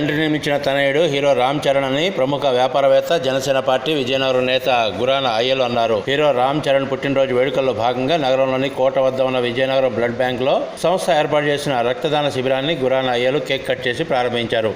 తండ్రి నిర్మించిన తనయుడు హీరో రామ్ చరణ్ అని ప్రముఖ వ్యాపారవేత్త జనసేన పార్టీ విజయనగరం నేత గురాన అయ్యలు అన్నారు. హీరో రామ్ చరణ్ పుట్టినరోజు వేడుకల్లో భాగంగా నగరంలోని కోట వద్ద ఉన్న విజయనగరం బ్లడ్ బ్యాంక్లో సంస్థ ఏర్పాటు చేసిన రక్తదాన శిబిరాన్ని గురాన అయ్యలు కేక్ కట్ చేసి ప్రారంభించారు.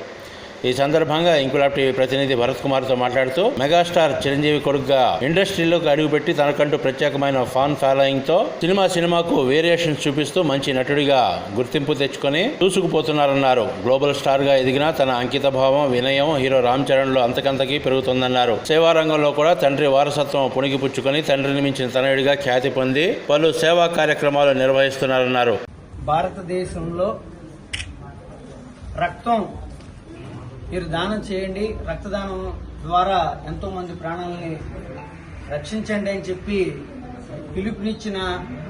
ఈ సందర్భంగా ఇంకులాబ్ టీవీ ప్రతినిధి భరత్ కుమార్తో మాట్లాడుతూ మెగాస్టార్ చిరంజీవి కొడుకుగా ఇండస్ట్రీలోకి అడుగుపెట్టి తనకంటూ ప్రత్యేకమైన ఫాన్ ఫాలోయింగ్తో సినిమా సినిమాకు వేరియేషన్స్ చూపిస్తూ మంచి నటుడిగా గుర్తింపు తెచ్చుకొని దూసుకుపోతున్నారన్నారు. గ్లోబల్ స్టార్గా ఎదిగిన తన అంకిత భావం వినయం హీరో రామ్ చరణ్లో అంతకంతకీ పెరుగుతుందన్నారు. సేవా రంగంలో కూడా తండ్రి వారసత్వం పుణిగిపుచ్చుకొని తండ్రిని మించిన తనయుడిగా ఖ్యాతి పొంది పలు సేవా కార్యక్రమాలు నిర్వహిస్తున్నారన్నారు. భారతదేశంలో రక్తం మీరు దానం చేయండి రక్తదానం ద్వారా ఎంతో మంది ప్రాణాలని రక్షించండి అని చెప్పి పిలుపునిచ్చిన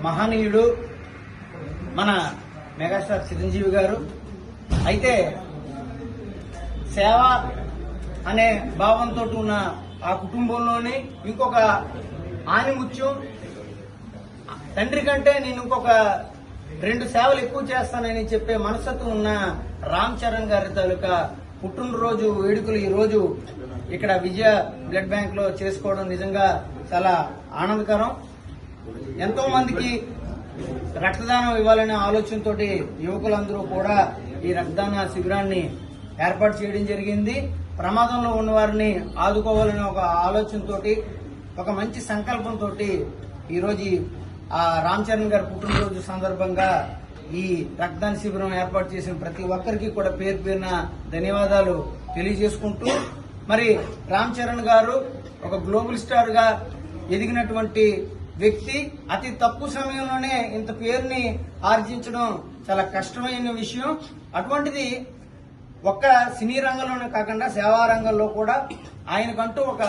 మహనీయుడు మన మెగాస్టార్ చిరంజీవి గారు. అయితే సేవ అనే భావంతో ఉన్న ఆ కుటుంబంలోనే ఇంకొక ఆనిముత్యం తండ్రి కంటే నేను ఇంకొక రెండు సేవలు ఎక్కువ చేస్తానని చెప్పే మనస్తత్వం ఉన్న రామ్ చరణ్ గారి తాలూకా పుట్టినరోజు వేడుకలు ఈ రోజు ఇక్కడ విజయ బ్లడ్ బ్యాంక్లో చేసుకోవడం నిజంగా చాలా ఆనందకరం. ఎంతో మందికి రక్తదానం ఇవ్వాలనే ఆలోచనతో యువకులందరూ కూడా ఈ రక్తదాన శిబిరాన్ని ఏర్పాటు చేయడం జరిగింది. ప్రమాదంలో ఉన్న వారిని ఆదుకోవాలనే ఒక ఆలోచనతో ఒక మంచి సంకల్పంతో ఈరోజు ఆ రామ్ చరణ్ గారి పుట్టినరోజు సందర్భంగా ఈ రక్తదాన శిబిరం ఏర్పాటు చేసిన ప్రతి ఒక్కరికి కూడా పేరు పేరున ధన్యవాదాలు తెలియజేసుకుంటూ మరి రామ్ చరణ్ గారు ఒక గ్లోబల్ స్టార్గా ఎదిగినటువంటి వ్యక్తి. అతి తక్కువ సమయంలోనే ఇంత పేరుని ఆర్జించడం చాలా కష్టమైన విషయం. అటువంటిది ఒక్క సినీ రంగంలోనే కాకుండా సేవా రంగంలో కూడా ఆయనకంటూ ఒక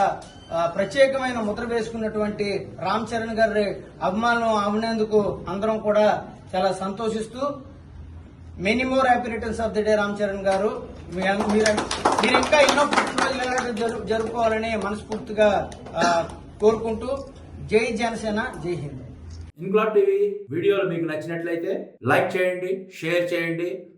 ప్రత్యేకమైన ముద్ర వేసుకున్నటువంటి రామ్ చరణ్ గారి అభిమానం అవునేందుకు అందరం కూడా చాలా సంతోషిస్తూ many more happy returns of the day Ram Charan garu. మీ- మీరు మీరు ఇంకా ఎన్నో పుట్టినరోజులు జరుపుకోవాలని మనస్ఫూర్తిగా కోరుకుంటూ జై జనసేన జై హింద్. ఇంక్లాబ్ టీవీ వీడియోలు మీకు నచ్చినట్లయితే లైక్ చేయండి షేర్ చేయండి